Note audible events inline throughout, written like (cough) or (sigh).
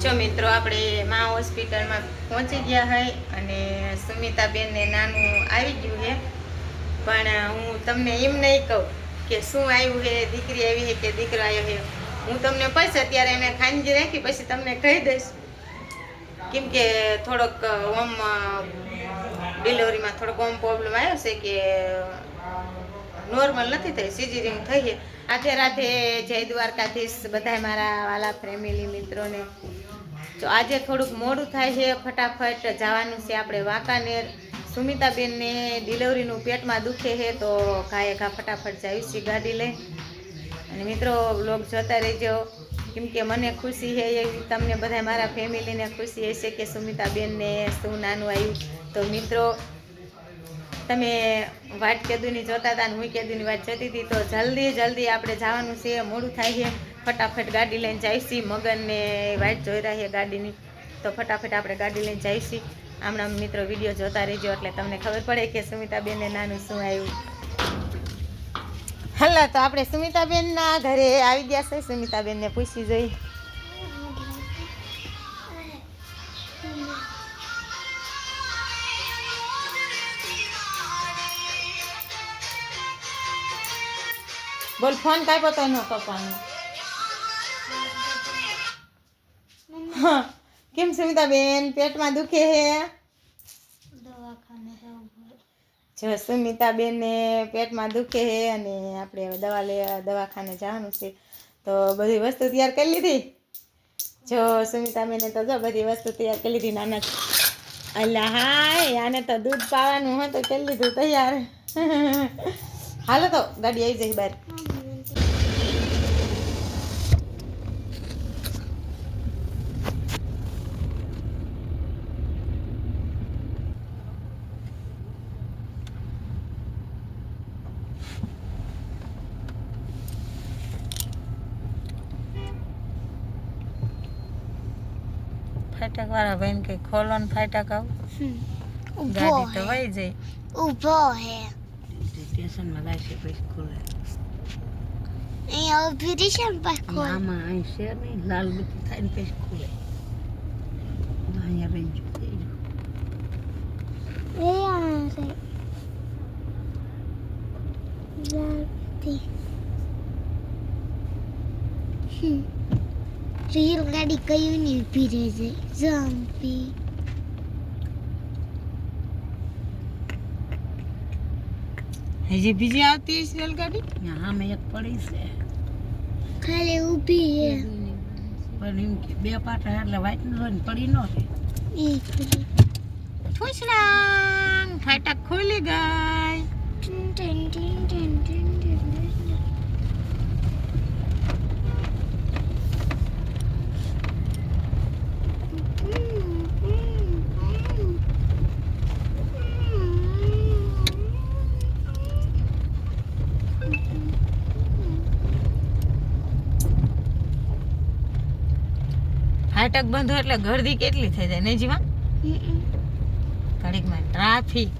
જો મિત્રો, આપણે મા હોસ્પિટલમાં પહોંચી ગયા હોય અને સુમિતાબેનને નાનું આવી ગયું છે પણ હું તમને એમ નહીં કહું કે શું આવ્યું છે દીકરી આવી છે કે દીકરો આવ્યો છે હું તમને પછી અત્યારે એને ખાંજી રાખી પછી તમને કહી દઈશ. કેમ કે થોડોક ઓમ ડિલિવરીમાં થોડોક ઓમ પ્રોબ્લેમ આવ્યો છે કે નોર્મલ નથી થઈ સિઝરિંગ થઈ છે રાધે રાધે, જય દ્વારકાધીશ, બધાય મારા વાલા ફેમિલી મિત્રોને. તો આજે થોડુંક મોડું થાય છે ફટાફટ, જવાનું છે આપણે વાંકાનેર. સુમિતાબેનને ડિલિવરીનું પેટમાં દુખે છે, તો ઘાએ ઘા ફટાફટ છીએ ગાડી લઈ. અને મિત્રો બ્લોગ જોતા રહેજો. કેમ કે મને ખુશી છે એવી, તમને બધા મારા ફેમિલીને ખુશી હશે કે સુમિતાબેનને શું નાનું આવ્યું. તો મિત્રો તમે વાટ કેદુની જોતા હતા ને હું કેદુની વાત જોતી હતી, તો જલ્દી જલ્દી આપણે જવાનું છે. મોડું થાય છે. ફટાફટ ગાડી લઈને જઈશી મગનને વાટ જોઈ રહ્યા ગાડીની. તો ફટાફટ આપણે ગાડી લઈને જઈશી હમણાં મિત્રો વીડિયો જોતા રહેજો એટલે તમને ખબર પડે કે સુમિતાબેનને નાનું શું આવ્યું. હલા તો આપણે સુમિતાબેનના ઘરે આવી ગયા છે. સુમિતાબેનને પૂછી જોઈ. બોલ ફોન કાપ્યો તો નો પપ્પાનો. કેમ સુમિતાબેન પેટમાં દુખે હે? જો સુમિતાબેનને પેટમાં દુખે હે અને આપણે દવા લેવા દવાખાને જવાનું છે તો બધી વસ્તુ તૈયાર કરી લીધી? જો સુમિતાબેને તો જો બધી વસ્તુ તૈયાર કરી લીધી નાના અલ્લા હાય આને તો દૂધ પાવાનું હોય તો કરી લીધું તૈયાર. હાલો તો ગાડી આવી જાય બહાર. ફાટક વાળા ભાઈને કઈ ખોલો ને ફાટક આવ? ગાડી તો વહી જાય. ઊભો હે. સ્ટેશનમાં લાગશે પછી ખોલે અહીંયા ઊભી રહી છે ને પાછો આમાં અહીં છે નહીં લાલ બત્તી થાય ને પછી ખોલે અહીંયા જાતી હમ રેલ ગાડી કયું ની ઊભી રહે છે જમ્પી હજી બીજી આવતી હશે રેલગાડી? ત્યાં મેં એક પડી છે. ખાલી ઊભી છે. પણ એમ કે બે પાટા એટલે વાંચ ન હોય ને પડી ન રહે. એક ફૂસડાંગ ફાટક ખુલી ગઈ. ટીન ટીન ટીન ટીન. ફાટક બંધ એટલે ગરદી કેટલી થઈ જાય નહીં જીવા? ઘડીકમાં ટ્રાફિક.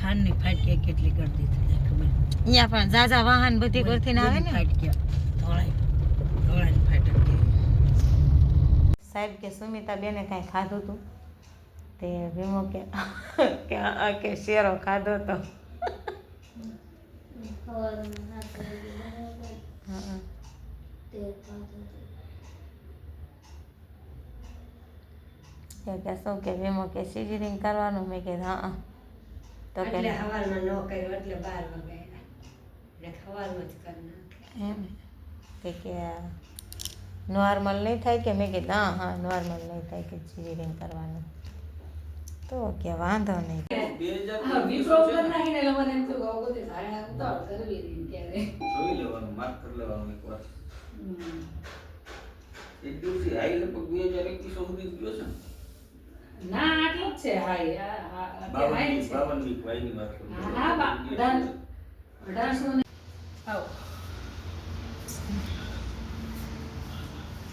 થાનની ફાટકે કેટલી ગરદી થઈ જાય ખબર? અહીંયા પણ ઝાઝા વાહન બધી કરતી આવે ને? ફાટક્યા ધોળાઈ ફાટક. સાહેબ કે સુમિતા બેને કાંઈ ખાધું તું? તે વીમો કે કે આ કે શેરો ખાધો તો. હં. કે કે શું કે વીમો કે સિઝરિંગ કરવાનું મેં કીધું હા તો કે એટલે હવારમાં ન કર્યો એટલે બાર વાગ્યા એટલે હવારમાં જ કરી એમ કે નોર્મલ નહીં થાય કે મેં કીધું હા હા નોર્મલ નહીં થાય કે સિઝરિંગ કરવાનું તો કે વાંધો નહીં જોઈ લેવાનું માર્ક કરી લેવાનું એકવાર એક દિવસે આવી લગભગ બે હજાર એકવીસો સુધી જ ગયો છે ને ના આટલું જ છે હાઈ. હાઈ વાયની વાત કરું હા, બા- ડન. અઢારસો ને આવો.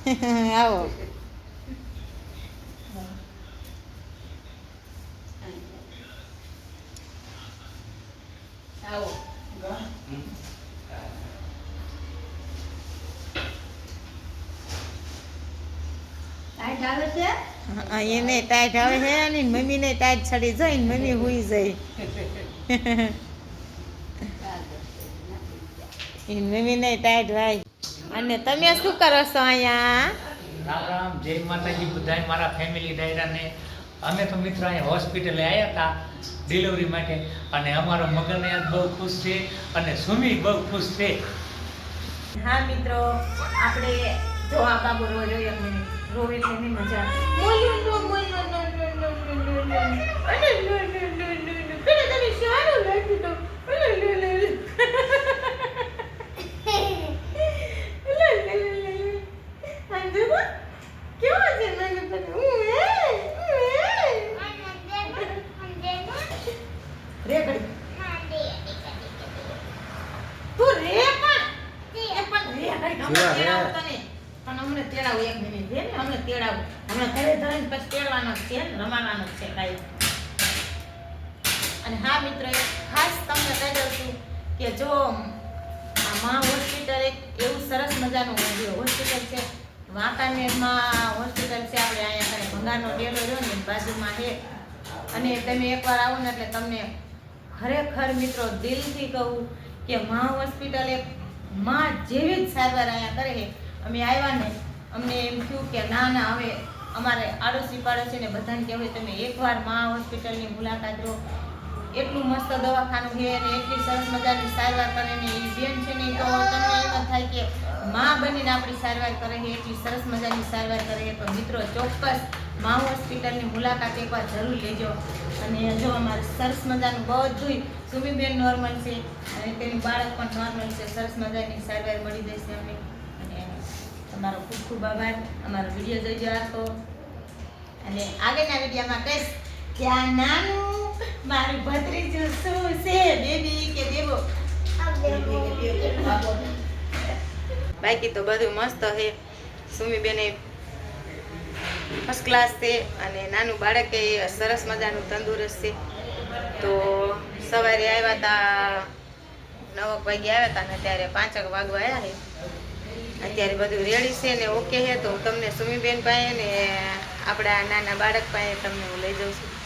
(laughs) આવો. આવો ટાઈટ આવે છે હા, એને ટાઈટ આવે છે અને મમ્મી ને ટાઈટ છડી જાય ને મમ્મી હુઈ જાય. એની મમ્મી ને ટાઈટ ભાઈ અને તમે શું કરો છો અહીંયા? રામ રામ જય માતાજી બધાય મારા ફેમિલી ડાયરાને. અમે તો મિત્રો અહીંયા હોસ્પિટલે આવ્યા હતા ડિલિવરી માટે. અને અમારો મગન આજ બહુ ખુશ છે અને સુમી બહુ ખુશ છે. હા મિત્રો આપણે જો આ બાબુ રોજ એક મિનિટ. રોવે એટલે એની મજા. તો રે રે પણ. રે પણ રે તેડાવું તને. પણ અમને તેડાવું, એક મિનિટ છે ને? અમને તેડાવું. હમણાં ઘરે ધરીને પછી તેડવાનો છે રમાવાનો છે, કાંઈ. અને હા મિત્રો ખાસ તમને કહી દઉં છું કે જો મા હોસ્પિટલ એક એવું સરસ મજાનું હોસ્પિટલ છે. વાંકાનેરમાં હોસ્પિટલ છે, આપણે અહીંયા ખાલી ભંગારનો ડેલો રહ્યો ને, બાજુમાં છે. અને તમે એકવાર આવો ને એટલે તમને ખરેખર, મિત્રો, દિલથી કહું કે મા હોસ્પિટલ એક માં જેવી જ સારવાર અહીંયા કરે છે. અમે આવ્યા ને, અમને એમ થયું કે ના ના, હવે અમારે આડોશી પાડોશીને બધાને કહેવાય તમે એકવાર મા હોસ્પિટલની મુલાકાત લો. એટલું મસ્ત દવાખાનું છે અને એટલી સરસ મજાની સારવાર કરે ને, એ બેન છે ને તો તમને એમ જ થાય કે માં બનીને આપણી સારવાર કરે છે, એટલી સરસ મજાની સારવાર કરે છે. તો મિત્રો, ચોક્કસ મા હોસ્પિટલની મુલાકાત એકવાર જરૂર લેજો. અને જો અમારે સરસ મજાનું બધુંય સુમીબેન નોર્મલ છે, અને તેનું બાળક પણ નોર્મલ છે, સરસ મજાની સારવાર મળી જશે અમને. તમારો ખૂબ ખૂબ આભાર. અમારો વીડિયો જોઈજો આખો. અને આગળના વિડીયોમાં કહીશ કે આ નાનું મારું ભત્રીજું શું છે બેબી કે દેવો? બાકી તો બધું મસ્ત છે. સુમીબેને ફર્સ્ટ ક્લાસ છે અને નાનું બાળક એ સરસ મજાનું તંદુરસ્ત છે. તો સવારે આવ્યા હતા નવક વાગે આવ્યા હતા ને ત્યારે પાંચક વાગવા આવ્યા છે. અત્યારે બધું રેડી છે ને ઓકે છે, તો હું તમને સુમીબેન પાસે ને આપણા નાના બાળક પાસે તમને હું લઈ જાઉં છું.